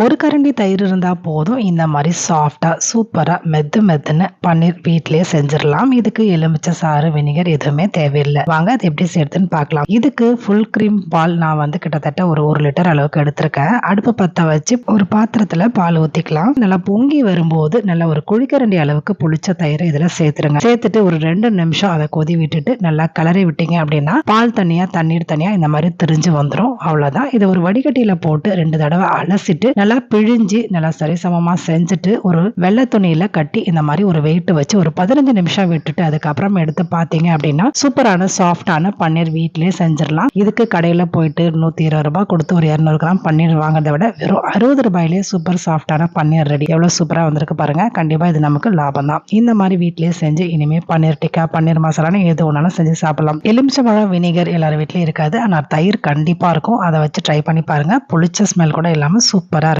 ஒரு கரண்டி தயிர் இருந்தால் போதும். இந்த மாதிரி சாஃப்டாக சூப்பராக மெத்து மெத்துன்னு பன்னீர் வீட்டிலேயே செஞ்சிடலாம். இதுக்கு எலுமிச்சை சாறு வினிகர் எதுவுமே தேவையில்லை. வாங்க அது எப்படி செய்யறதுன்னு பார்க்கலாம். இதுக்கு ஃபுல் க்ரீம் பால் நான் வந்து கிட்டத்தட்ட ஒரு ஒரு லிட்டர் அளவுக்கு எடுத்திருக்கேன். அடுப்பு பற்ற வச்சு ஒரு பாத்திரத்தில் பால் ஊற்றிக்கலாம் நல்லா பொங்கி வரும்போது நல்லா ஒரு குழிக்கரண்டி அளவுக்கு புளிச்ச தயிரை இதில் சேர்த்துருங்க. சேர்த்துட்டு ஒரு ரெண்டு நிமிஷம் அதை கொதி விட்டுட்டு நல்லா கலரி விட்டீங்க அப்படின்னா பால் தனியாக தண்ணீர் தனியாக இந்த மாதிரி திரிஞ்சு வந்துடும் அவ்வளோதான் இதை ஒரு வடிகட்டியில் போட்டு ரெண்டு தடவை அலசிட்டு நல்லா பிழிஞ்சு நல்லா சரிசமமாக செஞ்சுட்டு ஒரு வெள்ளை துணியில் கட்டி இந்த மாதிரி ஒரு வெயிட்டு வச்சு ஒரு பதினஞ்சு நிமிஷம் விட்டுட்டு அதுக்கப்புறம் எடுத்து பார்த்தீங்க அப்படின்னா சூப்பரான சாஃப்டான பன்னீர் வீட்டிலேயே செஞ்சிடலாம். இதுக்கு கடையில் போயிட்டு நூற்றி இருபது ரூபாய் கொடுத்து ஒரு இரநூறு கிராம் பன்னீர் வாங்குறத விட வெறும் அறுபது ரூபாயிலேயே சூப்பர் சாஃப்டான பன்னீர் ரெடி எவ்வளோ சூப்பராக வந்திருக்கு பாருங்கள் கண்டிப்பாக இது நமக்கு லாபம் தான். இந்த மாதிரி வீட்டிலேயே செஞ்சு இனிமேல் பன்னீர் டிக்கா பன்னீர் மசாலான்னு எது ஒன்றாலும் செஞ்சு சாப்பிடலாம். எலுமிச்சம்பழம் வினிகர் எல்லார் வீட்லேயும் இருக்காது. ஆனால் தயிர் கண்டிப்பாக இருக்கும். அதை வச்சு ட்ரை பண்ணி பாருங்கள் புளிச்ச ஸ்மெல் கூட இல்லாமல் சூப்பராக